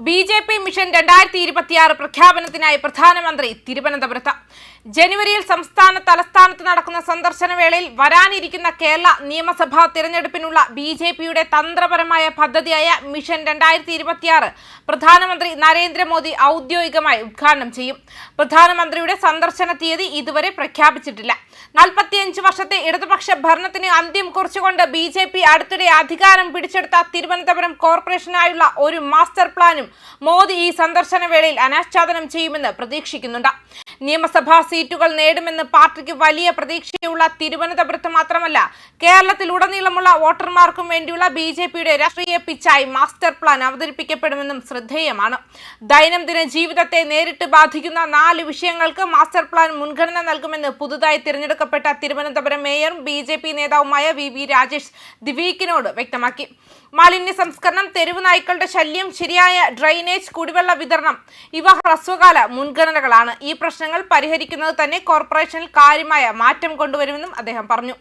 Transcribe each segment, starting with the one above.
B J P mission രണ്ടായിരത്തി ഇരുപത്തിയാറ് പ്രഖ്യാപനത്തിനായി പ്രധാനമന്ത്രി തിരുവനന്തപുരത്ത് ജനുവരിയിൽ സംസ്ഥാന തലസ്ഥാനത്ത് നടക്കുന്ന സന്ദർശന വേളയിൽ വരാനിരിക്കുന്ന കേരള നിയമസഭാ തിരഞ്ഞെടുപ്പിനുള്ള ബി ജെ പിയുടെ തന്ത്രപരമായ പദ്ധതിയായ മിഷൻ രണ്ടായിരത്തി ഇരുപത്തിയാറ് പ്രധാനമന്ത്രി നരേന്ദ്രമോദി ഔദ്യോഗികമായി ഉദ്ഘാടനം ചെയ്യും. പ്രധാനമന്ത്രിയുടെ സന്ദർശന തീയതി ഇതുവരെ പ്രഖ്യാപിച്ചിട്ടില്ല. നാൽപ്പത്തിയഞ്ച് വർഷത്തെ ഇടതുപക്ഷ ഭരണത്തിന് അന്ത്യം കുറിച്ചുകൊണ്ട് ബി ജെ പി അടുത്തിടെ അധികാരം പിടിച്ചെടുത്ത തിരുവനന്തപുരം കോർപ്പറേഷനായുള്ള ഒരു മാസ്റ്റർ പ്ലാനും മോദി ഈ സന്ദർശന വേളയിൽ അനാച്ഛാദനം ചെയ്യുമെന്ന് പ്രതീക്ഷിക്കുന്നുണ്ട്. നിയമസഭാ സീറ്റുകൾ നേടുമെന്ന് പാർട്ടിക്ക് വലിയ പ്രതീക്ഷയുള്ള തിരുവനന്തപുരത്ത് മാത്രമല്ല കേരളത്തിലുടനീളമുള്ള വോട്ടർമാർക്കും വേണ്ടിയുള്ള ബി ജെ പിയുടെ രാഷ്ട്രീയ പിച്ചായി മാസ്റ്റർ പ്ലാൻ അവതരിപ്പിക്കപ്പെടുമെന്നും ശ്രദ്ധേയമാണ്. ദൈനംദിന ജീവിതത്തെ നേരിട്ട് ബാധിക്കുന്ന നാല് വിഷയങ്ങൾക്ക് മാസ്റ്റർ പ്ലാൻ മുൻഗണന നൽകുമെന്ന് പുതുതായി തിരഞ്ഞെടുക്കപ്പെട്ട തിരുവനന്തപുരം മേയറും ബി ജെ പി നേതാവുമായ വി വി രാജേഷ് ദിവീക്കിനോട് വ്യക്തമാക്കി. മാലിന്യ സംസ്കരണം തെരുവ് നായ്ക്കളുടെ ശല്യം ശരിയായ ഡ്രൈനേജ് കുടിവെള്ള വിതരണം ഇവ ഹ്രസ്വകാല മുൻഗണനകളാണ്. ഈ പ്രശ്നങ്ങൾ പരിഹരിക്കുന്നത് തന്നെ കോർപ്പറേഷനിൽ കാര്യമായ മാറ്റം കൊണ്ടുവരുമെന്നും അദ്ദേഹം പറഞ്ഞു.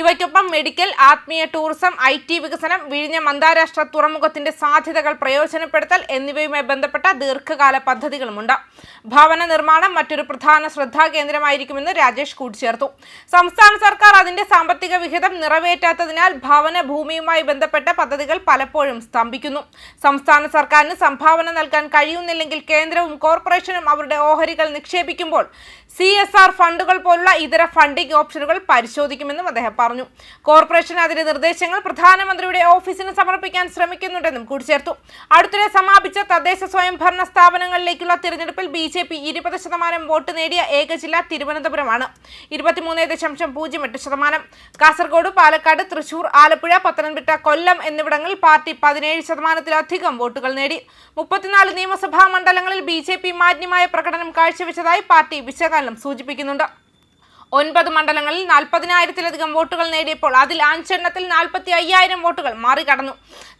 ഇവയ്ക്കൊപ്പം മെഡിക്കൽ ആത്മീയ ടൂറിസം ഐ വികസനം വിഴിഞ്ഞം അന്താരാഷ്ട്ര തുറമുഖത്തിന്റെ സാധ്യതകൾ പ്രയോജനപ്പെടുത്തൽ എന്നിവയുമായി ബന്ധപ്പെട്ട ദീർഘകാല പദ്ധതികളുമുണ്ട്. ഭവന നിർമ്മാണം മറ്റൊരു പ്രധാന ശ്രദ്ധാ കേന്ദ്രമായിരിക്കുമെന്ന് രാജേഷ് കൂട്ടിച്ചേർത്തു. സംസ്ഥാന സർക്കാർ അതിന്റെ സാമ്പത്തിക വിഹിതം നിറവേറ്റാത്തതിനാൽ ഭവന ഭൂമിയുമായി ബന്ധപ്പെട്ട പദ്ധതികൾ പലപ്പോഴും സ്തംഭിക്കുന്നു. സംസ്ഥാന സർക്കാരിന് സംഭാവന നൽകാൻ കഴിയുന്നില്ലെങ്കിൽ കേന്ദ്രവും കോർപ്പറേഷനും അവരുടെ ഓഹരികൾ നിക്ഷേപിക്കുമ്പോൾ സി എസ് ആർ ഫണ്ടുകൾ പോലുള്ള ഇതര ഫണ്ടിംഗ് ഓപ്ഷനുകൾ പരിശോധിക്കുമെന്നും അദ്ദേഹം പറഞ്ഞു. കോർപ്പറേഷൻ അതിന്റെ നിർദ്ദേശങ്ങൾ പ്രധാനമന്ത്രിയുടെ ഓഫീസിന് സമർപ്പിക്കാൻ ശ്രമിക്കുന്നുണ്ടെന്നും കൂട്ടിച്ചേർത്തു. അടുത്തിടെ സമാപിച്ച തദ്ദേശ സ്വയംഭരണ സ്ഥാപനങ്ങളിലേക്കുള്ള തിരഞ്ഞെടുപ്പിൽ ബി ജെ പി ഇരുപത് ശതമാനം വോട്ട് നേടിയ ഏക ജില്ല തിരുവനന്തപുരമാണ്. ഇരുപത്തിമൂന്ന് ദശാംശം പൂജ്യം എട്ട് ശതമാനം. കാസർഗോഡ് പാലക്കാട് തൃശൂർ ആലപ്പുഴ പത്തനംതിട്ട കൊല്ലം എന്നിവിടങ്ങളിൽ പാർട്ടി പതിനേഴ് ശതമാനത്തിലധികം വോട്ടുകൾ നേടി. മുപ്പത്തിനാല് നിയമസഭാ മണ്ഡലങ്ങളിൽ ബി മാന്യമായ പ്രകടനം കാഴ്ചവെച്ചതായി പാർട്ടി വിശകലനം സൂചിപ്പിക്കുന്നുണ്ട്. ഒൻപത് മണ്ഡലങ്ങളിൽ നാൽപ്പതിനായിരത്തിലധികം വോട്ടുകൾ നേടിയപ്പോൾ അതിൽ അഞ്ചെണ്ണത്തിൽ നാൽപ്പത്തി അയ്യായിരം വോട്ടുകൾ മറികടന്നു.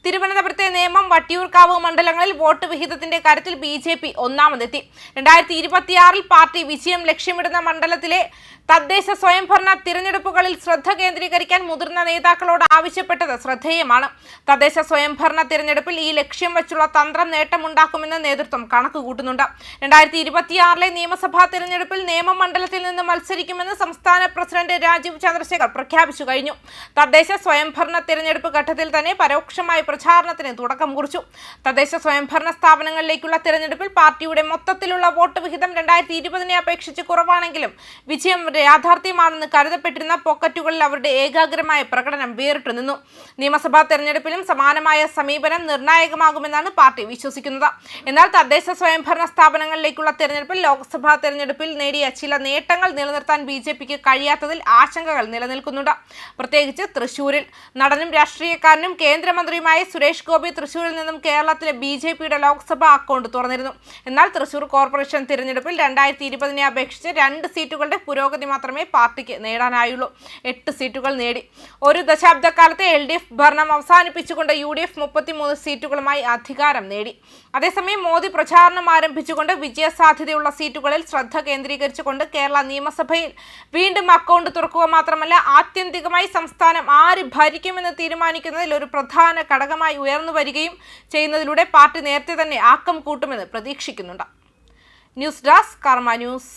തിരുവനന്തപുരത്തെ നിയമം വട്ടിയൂർക്കാവ് മണ്ഡലങ്ങളിൽ വോട്ട് വിഹിതത്തിന്റെ കാര്യത്തിൽ ബി ജെ പി ഒന്നാമതെത്തി. രണ്ടായിരത്തി ഇരുപത്തിയാറിൽ പാർട്ടി വിജയം ലക്ഷ്യമിടുന്ന മണ്ഡലത്തിലെ തദ്ദേശ സ്വയംഭരണ തിരഞ്ഞെടുപ്പുകളിൽ ശ്രദ്ധ കേന്ദ്രീകരിക്കാൻ മുതിർന്ന നേതാക്കളോട് ആവശ്യപ്പെട്ടത് ശ്രദ്ധേയമാണ്. തദ്ദേശ സ്വയംഭരണ തിരഞ്ഞെടുപ്പിൽ ഈ ലക്ഷ്യം വെച്ചുള്ള തന്ത്രം നേട്ടമുണ്ടാക്കുമെന്ന് നേതൃത്വം കണക്കുകൂട്ടുന്നുണ്ട് രണ്ടായിരത്തി ഇരുപത്തിയാറിലെ നിയമസഭാ തിരഞ്ഞെടുപ്പിൽ നിയമമണ്ഡലത്തിൽ മണ്ഡലത്തിൽ നിന്ന് മത്സരിക്കുമെന്ന് സംസ്ഥാന പ്രസിഡന്റ് രാജീവ് ചന്ദ്രശേഖർ പ്രഖ്യാപിച്ചു കഴിഞ്ഞു. തദ്ദേശ സ്വയംഭരണ തിരഞ്ഞെടുപ്പ് ഘട്ടത്തിൽ തന്നെ പരോക്ഷമായ പ്രചാരണത്തിന് തുടക്കം കുറിച്ചു. തദ്ദേശ സ്വയംഭരണ സ്ഥാപനങ്ങളിലേക്കുള്ള തിരഞ്ഞെടുപ്പിൽ പാർട്ടിയുടെ മൊത്തത്തിലുള്ള വോട്ട് വിഹിതം രണ്ടായിരത്തി ഇരുപതിനെ അപേക്ഷിച്ച് കുറവാണെങ്കിലും വിജയം യാഥാർത്ഥ്യമാണെന്ന് കരുതപ്പെട്ടിരുന്ന പോക്കറ്റുകളിൽ അവരുടെ ഏകാഗ്രമായ പ്രകടനം വേറിട്ടു നിന്നു. നിയമസഭാ തെരഞ്ഞെടുപ്പിലും സമാനമായ സമീപനം നിർണായകമാകുമെന്നാണ് പാർട്ടി വിശ്വസിക്കുന്നത്. എന്നാൽ തദ്ദേശ സ്വയംഭരണ സ്ഥാപനങ്ങളിലേക്കുള്ള തെരഞ്ഞെടുപ്പിൽ ലോക്സഭാ തെരഞ്ഞെടുപ്പിൽ നേടിയ ചില നേട്ടങ്ങൾ നിലനിർത്താൻ ബി ജെ പിക്ക് കഴിയാത്തതിൽ ആശങ്കകൾ നിലനിൽക്കുന്നുണ്ട്. പ്രത്യേകിച്ച് തൃശൂരിൽ. നടനും രാഷ്ട്രീയക്കാരനും കേന്ദ്രമന്ത്രിയുമായ സുരേഷ് ഗോപി തൃശൂരിൽ നിന്നും കേരളത്തിലെ ബി ജെ പിയുടെ ലോക്സഭാ അക്കൗണ്ട് തുറന്നിരുന്നു. എന്നാൽ തൃശൂർ കോർപ്പറേഷൻ തിരഞ്ഞെടുപ്പിൽ രണ്ടായിരത്തി ഇരുപതിനെ അപേക്ഷിച്ച് രണ്ട് സീറ്റുകളുടെ പുരോഗതി മാത്രമേ പാർട്ടിക്ക് നേടാനായുള്ളൂ. എട്ട് സീറ്റുകൾ നേടി. ഒരു ദശാബ്ദക്കാലത്തെ എൽ ഡി എഫ് ഭരണം അവസാനിപ്പിച്ചുകൊണ്ട് യു ഡി എഫ് മുപ്പത്തിമൂന്ന് സീറ്റുകളുമായി അധികാരം നേടി. അതേസമയം മോദി പ്രചാരണം ആരംഭിച്ചുകൊണ്ട് വിജയസാധ്യതയുള്ള സീറ്റുകളിൽ ശ്രദ്ധ കേന്ദ്രീകരിച്ചുകൊണ്ട് കേരള നിയമസഭയിൽ വീണ്ടും അക്കൗണ്ട് തുറക്കുക മാത്രമല്ല ആത്യന്തികമായി സംസ്ഥാനം ആര് ഭരിക്കുമെന്ന് തീരുമാനിക്കുന്നതിൽ ഒരു പ്രധാന ഘടകമായി ഉയർന്നു വരികയും ചെയ്യുന്നതിലൂടെ പാർട്ടി നേരത്തെ തന്നെ ആക്കം കൂട്ടുമെന്ന് പ്രതീക്ഷിക്കുന്നുണ്ട്. News desk Karma news.